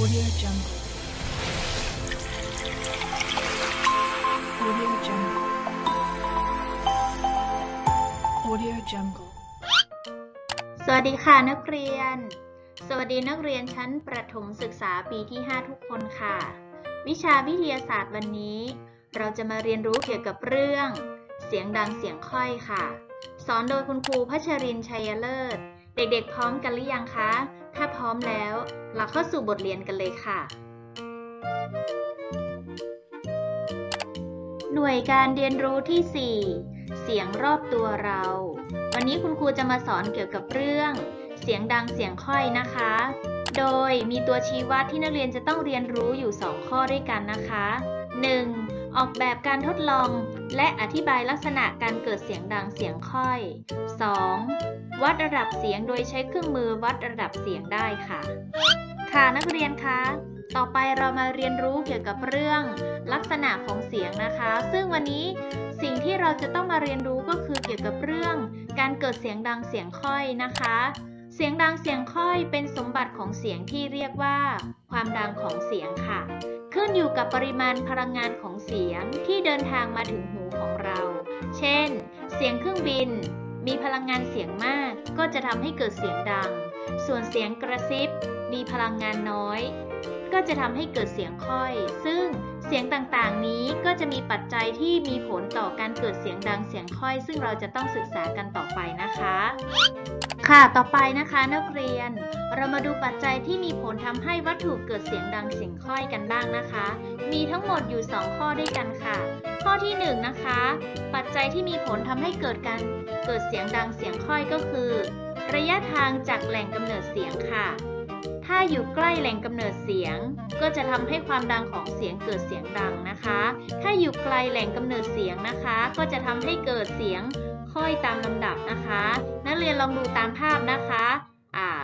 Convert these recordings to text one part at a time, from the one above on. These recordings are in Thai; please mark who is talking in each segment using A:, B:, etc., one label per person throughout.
A: Audio Jungle. Audio Jungle. Audio Jungle.
B: สวัสดีค่ะนักเรียน สวัสดีนักเรียนชั้นประถมศึกษาปีที่ 5 ทุกคนค่ะ วิชาวิทยาศาสตร์วันนี้ เราจะมาเรียนรู้เกี่ยวกับเรื่อง เสียงดังเสียงค่อยค่ะ สอนโดยคุณครูพัชรินชัยเลิศ เด็กๆ พร้อมกันหรือยังคะ ถ้าพร้อมแล้ว เราเข้าสู่บทเรียนกันเลยค่ะ หน่วยการเรียนรู้ที่ 4 เสียงรอบตัวเรา วันนี้คุณครูจะมาสอนเกี่ยวกับเรื่อง เสียงดังเสียงค่อยนะคะ โดยมีตัวชี้วัดที่นักเรียนจะต้องเรียนรู้อยู่ 2 ข้อด้วยกันนะคะ 1. ออกแบบการทดลองและอธิบายลักษณะการเกิดเสียงดังเสียงค่อย 2. วัดระดับเสียงโดยใช้เครื่องมือวัดระดับเสียงได้ค่ะ ค่ะนักเรียนคะต่อไปเรามาเรียนรู้เกี่ยวกับเรื่องลักษณะของเสียงนะคะ ซึ่งวันนี้สิ่งที่เราจะต้องมาเรียนรู้ก็คือเกี่ยวกับเรื่องการเกิดเสียงดังเสียงค่อยนะคะ เสียงดังเสียงค่อยเป็นสมบัติของเสียงที่เรียกว่า ความดังของเสียงค่ะ ขึ้นอยู่กับปริมาณพลังงานของเสียงที่เดินทางมาถึงหูของเรา เช่น เสียงเครื่องบิน มีพลังงานเสียงมากก็จะทำให้เกิดเสียงดัง ส่วนเสียงกระซิบ มีพลังงานน้อย ก็จะทำให้เกิดเสียงค่อย ซึ่ง เสียงต่างๆ นี้ก็จะมีปัจจัยที่มีผลต่อการเกิดเสียงดังเสียงค่อย ซึ่งเราจะต้องศึกษากันต่อไปนะคะ ค่ะต่อไปนะคะนักเรียน เรามาดูปัจจัยที่มีผลทำให้วัตถุเกิดเสียงดังเสียงค่อยกันบ้างนะคะ มีทั้งหมดอยู่ 2 ข้อด้วยกันค่ะ ข้อที่ 1 นะคะ ปัจจัยที่มีผลทำให้เกิดการเกิดเสียงดังเสียงค่อยก็คือ ระยะทางจากแหล่งกำเนิดเสียงค่ะ ถ้าอยู่ใกล้แหล่งกำเนิดเสียง ก็จะทำให้ความดังของเสียงเกิดเสียงดังนะคะ ถ้าอยู่ไกลแหล่งกำเนิดเสียงนะคะ ก็จะทำให้เกิดเสียงค่อยตามลำดับนะคะ นักเรียนลองดูตามภาพนะคะ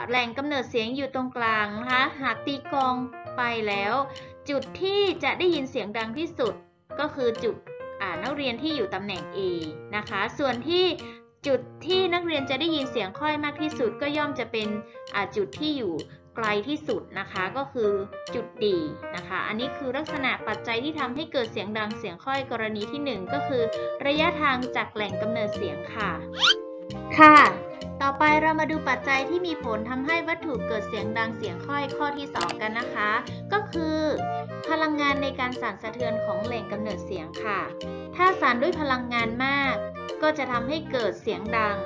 B: แหล่งกำเนิดเสียงอยู่ตรงกลางนะคะ หากตีกองไปแล้ว จุดที่จะได้ยินเสียงดังที่สุดก็คือจุดนักเรียนที่อยู่ตำแหน่ง A นะคะ ส่วนที่จุดที่นักเรียนจะได้ยินเสียงค่อยมากที่สุดก็ย่อมจะเป็นจุดที่อยู่ ไกลที่สุดนะคะก็คือจุดดีนะคะ อันนี้คือลักษณะปัจจัยที่ทำให้เกิดเสียงดังเสียงค่อยกรณีที่หนึ่งก็คือ ระยะทางจากแหล่งกำเนิดเสียงค่ะ ค่ะ ต่อไปเรามาดูปัจจัยที่มีผลทำให้วัตถุเกิดเสียงดังเสียงค่อยข้อที่ 2 กันนะคะ ก็คือ พลังงานในการสั่นสะเทือนของแหล่งกำเนิดเสียงค่ะ ถ้าสั่นด้วยพลังงานมาก ก็จะทำให้เกิดเสียงดัง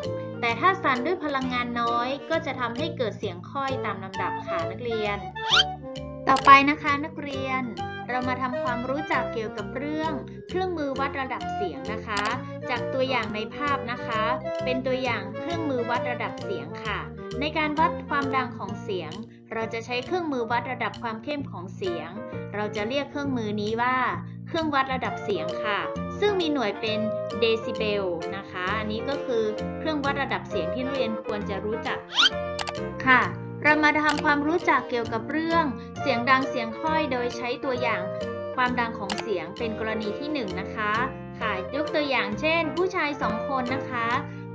B: แต่ถ้าสั่นด้วยพลังงานน้อย ก็จะทำให้เกิดเสียงค่อยตามลำดับค่ะนักเรียน ต่อไปนะคะนักเรียน เรามาทำความรู้จักเกี่ยวกับเรื่อง เครื่องมือวัดระดับเสียงนะคะ จากตัวอย่างในภาพนะคะ เป็นตัวอย่างเครื่องมือวัดระดับเสียงค่ะ ในการวัดความดังของเสียง เราจะใช้เครื่องมือวัดระดับความเข้มของเสียง เราจะเรียกเครื่องมือนี้ว่า เครื่องวัดระดับเสียงค่ะ ซึ่งมีหน่วยเป็นเดซิเบลนะคะ อันนี้ก็คือเครื่องวัดระดับเสียงที่นักเรียนควรจะรู้จักค่ะ เรามาทำความรู้จักเกี่ยวกับเรื่อง เสียงดังเสียงค่อยโดยใช้ตัวอย่างความดังของเสียงเป็นกรณีที่1นงนะคะค่ะยกตัวอย่างเช่น ผู้ชายสองคนนะคะ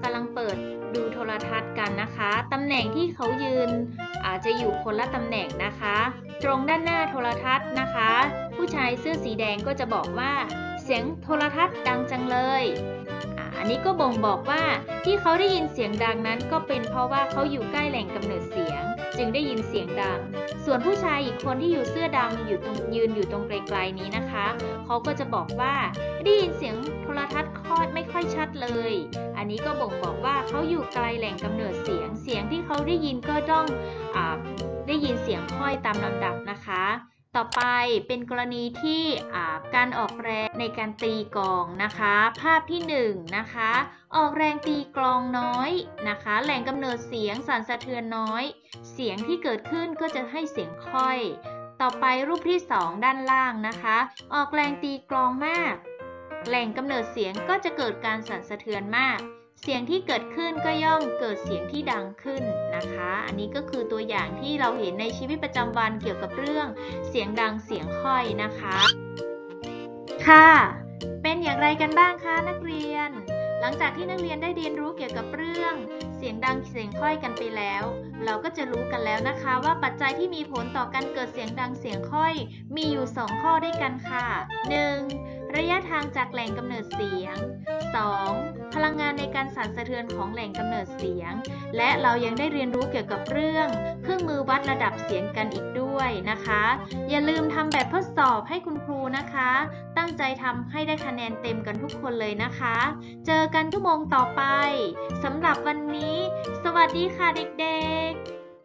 B: กำลังเปิดดูโทรทัศน์กันนะคะตำแหน่งที่เขายืนอาจจะอยู่คนละตำแหน่งนะคะ ตรงด้านหน้าโทรทัศน์นะคะ ผู้ชายเสื้อสีแดงก็จะบอกว่าเสียงโทรทัศน์ดังจังเลยอันนี้ก็บ่งบอกว่าที่เขาได้ยินเสียงดังนั้นก็เป็นเพราะว่าเขาอยู่ใกล้แหล่งกำเนิดเสียง จึงได้ยินเสียงดัง ส่วนผู้ชายอีกคนที่อยู่เสื้อดำอยู่ตรงยืนอยู่ตรงไกลๆนี้นะคะ เขาก็จะบอกว่าได้ยินเสียงโทรทัศน์คอดไม่ค่อยชัดเลย อันนี้ก็บ่งบอกว่าเขาอยู่ไกลแหล่งกำเนิดเสียง เสียงที่เขาได้ยินก็ต้องอ ได้ยินเสียงค่อยตามลำดับนะคะ ต่อไปเป็นกรณีที่การออกแรงในการตีกลองนะคะ ภาพที่1นงนะคะ ออกแรงตีกลองน้อยนะคะ แหล่งกำเนิดเสียงสั่นสะเทือนน้อย เสียงที่เกิดขึ้นก็จะให้เสียงค่อย ต่อไปรูปที่ 2 ด้านล่างนะคะ ออกแรงตีกลองมาก แหล่งกำเนิดเสียงก็จะเกิดการสั่นสะเทือนมาก เสียงที่เกิดขึ้นก็ย่อมเกิดเสียงที่ดังขึ้นนะคะ อันนี้ก็คือตัวอย่างที่เราเห็นในชีวิตประจำวันเกี่ยวกับเรื่องเสียงดังเสียงค่อยนะคะ ค่ะ เป็นอย่างไรกันบ้างคะนักเรียน หลังจากที่นักเรียนได้เรียนรู้เกี่ยวกับเรื่องเสียงดังเสียงค่อยกันไปแล้ว เราก็จะรู้กันแล้วนะคะ ว่าปัจจัยที่มีผลต่อการเกิดเสียงดังเสียงค่อย มีอยู่ 2 ข้อด้วยกันค่ะ 1. ระยะทางจากแหล่งกำเนิดเสียง 2. พลังงานในการสั่นสะเทือนของแหล่งกำเนิดเสียง และเรายังได้เรียนรู้เกี่ยวกับเรื่อง เครื่องมือวัดระดับเสียงกันอีกด้วยนะคะ อย่าลืมทำแบบทดสอบให้คุณครูนะคะ ตั้งใจทำให้ได้คะแนนเต็มกันทุกคนเลยนะคะ เจอกันชั่วโมงต่อไปสำหรับวันนี้ สวัสดีค่ะเด็กๆ